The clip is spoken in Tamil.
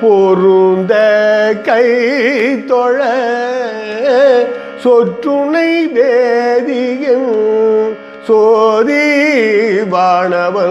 பொருந்த கை தொழ சொற்றுணை வேதியும் சோதி வாணவன்